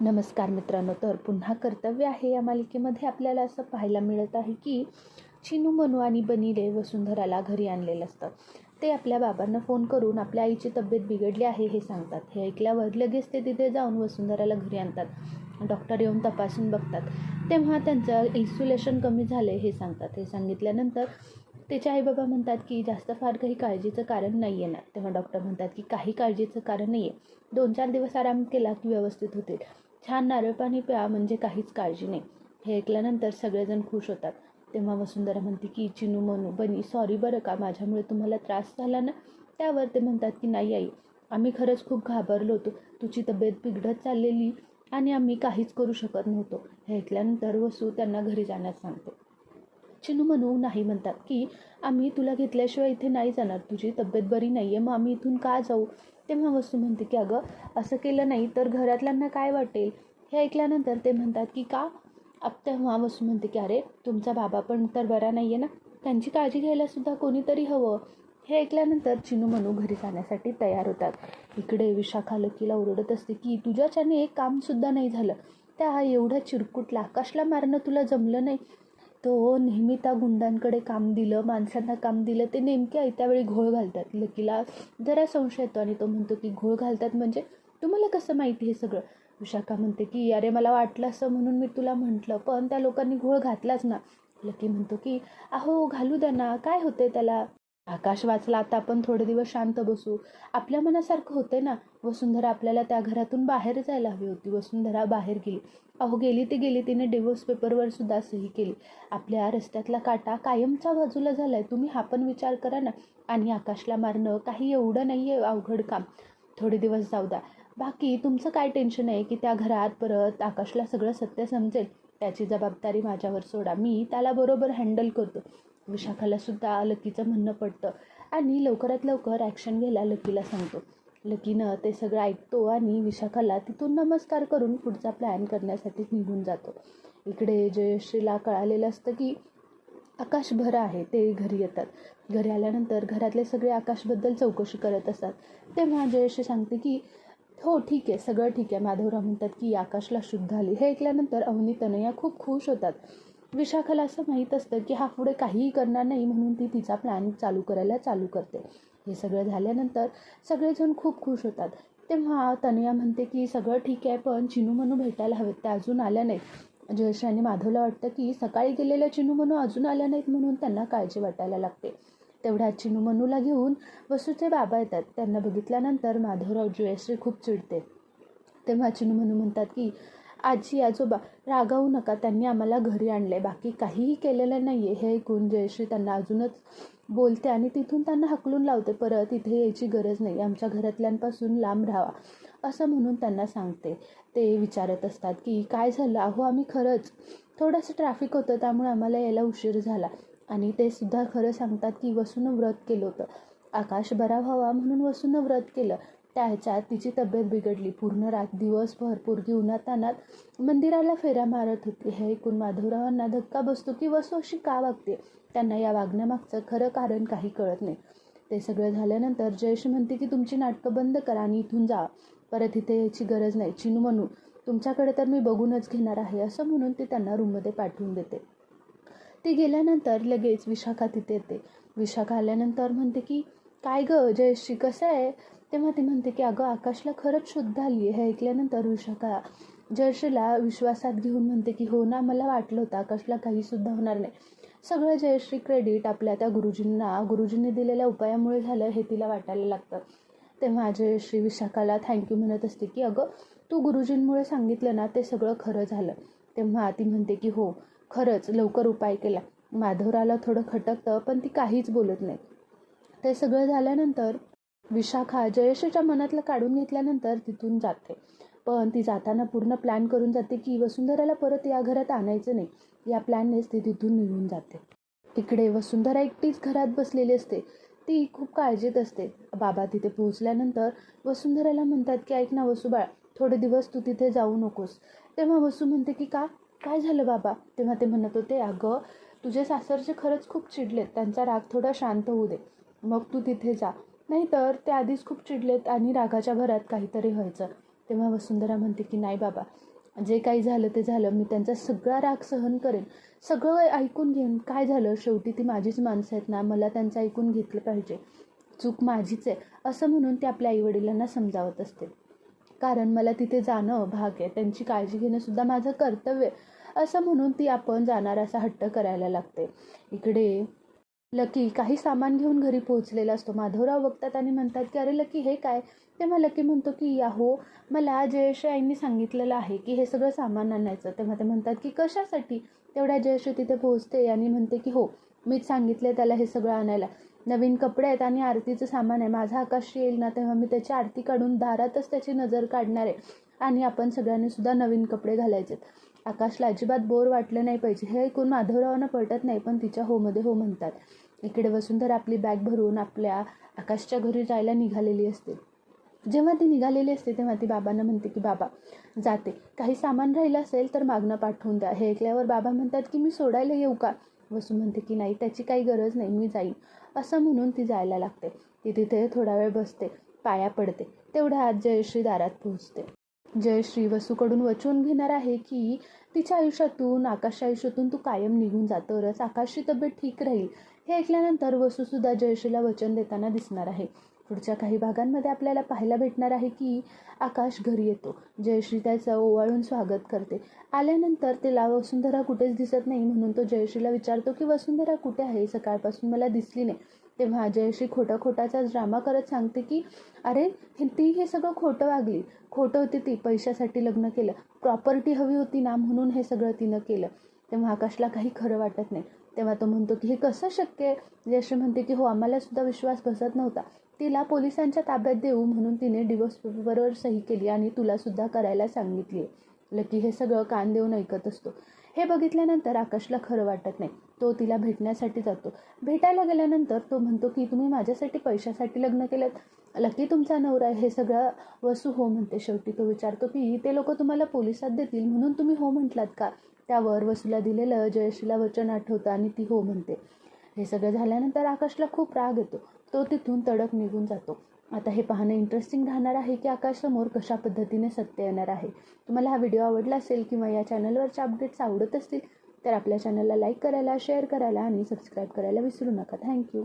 नमस्कार मित्रांनो तर पुन्हा कर्तव्य आहे या मालिकेमध्ये आपल्याला असं पाहायला मिळत आहे की चिनू मनू आणि बनीले वसुंधराला घरी आणलेलं असतं ते आपल्या बाबांना फोन करून आपल्या आईची तब्येत बिघडली आहे हे सांगतात. हे ऐकल्यावर लगेच ते तिथे जाऊन वसुंधराला घरी आणतात. डॉक्टर येऊन तपासून बघतात. तेव्हा त्यांचं इन्सुलेशन कमी झाले हे सांगतात. हे सांगितल्यानंतर त्याचे आईबाबा म्हणतात की जास्त फार काही काळजीचं कारण नाही आहे ना. तेव्हा डॉक्टर म्हणतात की काही काळजीचं कारण नाही आहे दोन चार दिवस आराम केला की व्यवस्थित होतील. छान नारळ पाणी प्या म्हणजे काहीच काळजी नाही. हे ऐकल्यानंतर सगळेजण खुश होतात. तेव्हा वसुंधरा म्हणते की चिनू मनू बनी सॉरी बरं का माझ्यामुळे तुम्हाला त्रास झाला ना? त्यावर ते म्हणतात की नाही आई. आम्ही खरंच खूप घाबरलो होतो. तुझी तब्येत बिघडत चाललेली आणि आम्ही काहीच करू शकत नव्हतो. हे ऐकल्यानंतर वसू त्यांना घरी जाण्यास सांगतो. चिनू मनू नाही म्हणतात की आम्ही तुला घेतल्याशिवाय इथे नाही जाणार. तुझी तब्येत बरी नाही आहे मग आम्ही इथून का जाऊ? तेव्हा वस्तू म्हणते की अगं असं केलं नाही तर घरातल्यांना काय वाटेल? हे ऐकल्यानंतर ते म्हणतात की का? तेव्हा वस्तू म्हणते की अरे तुमचा बाबा पण तर बरा नाही आहे ना? त्यांची काळजी घ्यायलासुद्धा कोणीतरी हवं. हे ऐकल्यानंतर चिनू मनू घरी जाण्यासाठी तयार होतात. इकडे विशाखा लकीला ओरडत असते की तुझ्याच्याने एक कामसुद्धा नाही झालं. त्या एवढ्या चिरकुटला आकाशला मारणं तुला जमलं नाही. तो नेहमी त्या गुंडांकडे काम दिलं माणसांना काम दिलं ते नेमके आहे त्यावेळी घोळ घालतात. लकीला जरा संशय येतो आणि तो म्हणतो की घोळ घालतात म्हणजे? तुम्हाला कसं माहिती हे सगळं? विशाखा म्हणते की अरे मला वाटलं असं म्हणून मी तुला म्हटलं पण त्या लोकांनी घोळ घातलाच ना. लकी म्हणतो की अहो घालू द्या ना. काय होते त्याला? आकाश वाचला आता आपण थोडे दिवस शांत बसू. आपल्या मनासारखं होते ना वसुंधरा आपल्याला त्या घरातून बाहेर जायला हवी होती. वसुंधरा बाहेर गेली. अहो गेली ती गेली तिने डिवोर्स पेपरवर सुद्धा सही केली. आपल्या रस्त्यातला काटा कायमचा बाजूला झालाय. तुम्ही हा पण विचार करा ना. आणि आकाशला मारणं काही एवढं नाही आहे अवघड काम. थोडे दिवस जाऊ द्या. बाकी तुमचं काय टेन्शन आहे की त्या घरात परत आकाशला सगळं सत्य समजेल? त्याची जबाबदारी माझ्यावर सोडा. मी त्याला बरोबर हँडल करतो. विशाखाला सुद्धा लकीचं म्हणणं पडतं. आणि लवकरात लवकर ॲक्शन घ्यायला लकीला सांगतो. लकीनं ते सगळं ऐकतो आणि विशाखाला तिथून नमस्कार करून पुढचा प्लॅन करण्यासाठी निघून जातो. इकडे जयश्रीला कळालेलं असतं की आकाश भरा आहे ते घरी येतात. घरी आल्यानंतर घरातले सगळे आकाशबद्दल चौकशी करत असतात. तेव्हा जयश्री सांगते की हो ठीक आहे सगळं ठीक आहे. माधवराव म्हणतात की आकाशला शुद्ध आली. हे ऐकल्यानंतर अवनी तनया खूप खुश होतात. विशाखाला असं माहीत असतं की हा पुढे काहीही करणार नाही म्हणून ती तिचा प्लॅन चालू करायला चालू करते. हे सगळं झाल्यानंतर सगळेजण खूप खुश होतात. तेव्हा तनया म्हणते की सगळं ठीक आहे पण चिनू मनू भेटायला हवेत त्या अजून आल्या नाहीत. जयश्री आणि माधवला वाटतं की सकाळी गेलेल्या चिनू मनू अजून आल्या नाहीत म्हणून त्यांना काळजी वाटायला लागते. तेवढ्या चिनू मनूला घेऊन वसूचे बाबा येतात. त्यांना बघितल्यानंतर माधवराव जयश्री खूप चिडते. तेव्हा चिनू मनू म्हणतात की आजी आजोबा रागावू नका त्यांनी आम्हाला घरी आणले बाकी काहीही केलेलं नाही आहे हे ऐकून जयश्री त्यांना अजूनच बोलते आणि तिथून त्यांना हकलून लावते. परत इथे यायची गरज नाही. आमच्या घरातल्यांपासून लांब राहावा असं म्हणून त्यांना सांगते. ते विचारत असतात की काय झालं? अहो आम्ही खरंच थोडंसं ट्रॅफिक होतं त्यामुळे आम्हाला यायला उशीर झाला. आणि ते सुद्धा खरं सांगतात की वसूनं व्रत केलं होतं. आकाश बरा व्हावा म्हणून वसूनं व्रत केलं. त्याच्यात तिची तब्येत बिघडली. पूर्ण रात दिवसभर पोरगी उन्हातानात मंदिराला फेऱ्या मारत होती. हे ऐकून माधवरावांना धक्का बसतो की वसू अशी का वागते? त्यांना या वागण्यामागचं खरं कारण काही कळत नाही. ते सगळं झाल्यानंतर जयश म्हणते की तुमची नाटकं बंद करा आणि इथून जा. परत इथे यायची गरज नाही. चिनू म्हणून तुमच्याकडे तर मी बघूनच घेणार आहे असं म्हणून ती त्यांना रूममध्ये पाठवून देते. ती गेल्यानंतर लगेच विशाखा तिथे येते. विशाखा आल्यानंतर म्हणते की काय गं जयश्री कसं आहे? तेव्हा ती म्हणते की अगं आकाशला खरंच शुद्ध आली आहे हे ऐकल्यानंतर विशाखा जयश्रीला विश्वासात घेऊन म्हणते की हो ना मला वाटलं होतं आकाशला काहीसुद्धा होणार नाही. सगळं जयश्री क्रेडिट आपल्या त्या गुरुजींना गुरुजींनी दिलेल्या उपायामुळे झालं हे तिला वाटायला लागतं. तेव्हा जयश्री विशाखाला थँक्यू म्हणत असते की अगं तू गुरुजींमुळे सांगितलं ना ते सगळं खरं झालं. तेव्हा ती म्हणते की हो खरंच लवकर उपाय केला. माधवराला थोडं खटकतं पण ती काहीच बोलत नाही. ते सगळं झाल्यानंतर विशाखा जयश्रीच्या मनातलं काढून घेतल्यानंतर तिथून जाते. पण ती जाताना पूर्ण प्लॅन करून जाते की वसुंधराला परत या घरात आणायचं नाही. या प्लॅननेच ती तिथून निघून जाते. तिकडे वसुंधरा एकटीच घरात बसलेली असते. ती खूप काळजीत असते. बाबा तिथे पोहोचल्यानंतर वसुंधराला म्हणतात की ऐक ना वसुबाळ थोडे दिवस तू तिथे जाऊ नकोस. तेव्हा वसू म्हणते की का? काय झालं बाबा? तेव्हा ते म्हणत होते अगं तुझे सासरचे खरंच खूप चिडलेत. त्यांचा राग थोडा शांत होऊ दे. मग तू तिथे जा. नाहीतर ते आधीच खूप चिडलेत आणि रागाच्या भरात काहीतरी व्हायचं. तेव्हा वसुंधरा म्हणते की नाही बाबा जे काही झालं ते झालं. मी त्यांचा सगळा राग सहन करेन. सगळं ऐकून घेईन. काय झालं? शेवटी ती माझीच माणसं आहेत ना. मला त्यांचं ऐकून घेतलं पाहिजे. चूक माझीच आहे. असं म्हणून ती आपल्या आईवडिलांना समजावत असते. कारण मला तिथे जाणं भाग आहे. त्यांची काळजी घेणंसुद्धा माझं कर्तव्य आहे. असं म्हणून ती आपण जाणार असा हट्ट करायला लागते. इकडे लकी काही सामान घेऊन घरी पोहोचलेला असतो. माधवराव बघतात आणि म्हणतात की अरे लकी हे काय? तेव्हा लकी म्हणतो की या हो मला जयश्री आईंनी सांगितलेलं आहे की हे सगळं सामान आणायचं. तेव्हा ते म्हणतात की कशासाठी? तेवढ्या जयश्री तिथे पोहोचते आणि म्हणते की हो मीच सांगितले त्याला हे सगळं आणायला. नवीन कपडे आहेत आणि आरतीचं सामान आहे. माझा आकाश येईल ना? तेव्हा मी त्याची आरती काढून दारातच त्याची नजर काढणार आहे. आणि आपण सगळ्यांनी सुद्धा नवीन कपडे घालायचे. आकाशला अजिबात बोर वाटलं नाही पाहिजे. हे ऐकून माधवरावांना पटत नाही पण तिच्या होमध्ये हो म्हणतात. इकडे वसुंधरा आपली बॅग भरून आपल्या आकाशच्या घरी जायला निघालेली असते. जेव्हा ती निघालेली असते तेव्हा ती बाबांना म्हणते की बाबा जाते. काही सामान राहिलं असेल तर मागणं पाठवून द्या. हे ऐकल्यावर बाबा म्हणतात की मी सोडायला येऊ का? वसू म्हणते की नाही त्याची काही गरज नाही. मी जाईन. असं म्हणून ती जायला लागते. ती तिथे थोडा वेळ बसते. पाया पडते. तेवढ्या आज जयश्री दारात पोहोचते. जयश्री वसूकडून वचून घेणार आहे की तिच्या आयुष्यातून आकाशच्या आयुष्यातून तू कायम निघून जा तरच आकाशची तब्येत ठीक राहील. हे ऐकल्यानंतर वसूसुद्धा जयश्रीला वचन देताना दिसणार आहे. पुढच्या काही भागांमध्ये आपल्याला पाहायला भेटणार आहे की आकाश घरी येतो. जयश्री त्याचं ओवाळून स्वागत करते. आल्यानंतर तिला वसुंधरा कुठेच दिसत नाही म्हणून तो जयश्रीला विचारतो की वसुंधरा कुठे आहे? सकाळपासून मला दिसली नाही. तेव्हा जयश्री खोटा खोटाचा ड्रामा करत सांगते की अरे हे ती हे सगळं खोटं वागली. खोटं होती ती पैशासाठी लग्न केलं. प्रॉपर्टी हवी होती ना म्हणून हे सगळं तिनं केलं. तेव्हा आकाशला काही खरं वाटत नाही. तेव्हा तो म्हणतो की हे कसं शक्य आहे? जयश्री म्हणते की हो आम्हाला सुद्धा विश्वास बसत नव्हता. तिला पोलिसांच्या ताब्यात देऊ म्हणून तिने डिवोर्स पेपरवर सही केली आणि तुला सुद्धा करायला सांगितली लकी हे सगळं कान देऊन ऐकत असतो. हे बघितल्यानंतर आकाशला खरं वाटत नाही. तो तिला भेटण्यासाठी जातो. भेटायला गेल्यानंतर तो म्हणतो की तुम्ही माझ्यासाठी पैशासाठी लग्न केलं लकी तुमचा नवरा आहे. हे सगळं वसू हो म्हणते शेवटी तो विचारतो की ते लोक तुम्हाला पोलिसात देतील म्हणून तुम्ही हो म्हटलात का? त्यावर वसूला दिलेलं जयश्रीला वचन आठवतं आणि ती हो म्हणते. हे सगळं झाल्यानंतर आकाशला खूप राग येतो. तो तिथून तडक निघून जातो. आता हे पाहणं इंटरेस्टिंग राहणार आहे की आकाशसमोर कशा पद्धतीने सत्य येणार आहे. तुम्हाला हा व्हिडिओ आवडला असेल किंवा या चॅनलवरचे अपडेट्स आवडत असतील तर आपल्या चॅनलला लाईक करायला शेअर करायला आणि सबस्क्राईब करायला विसरू नका. थँक्यू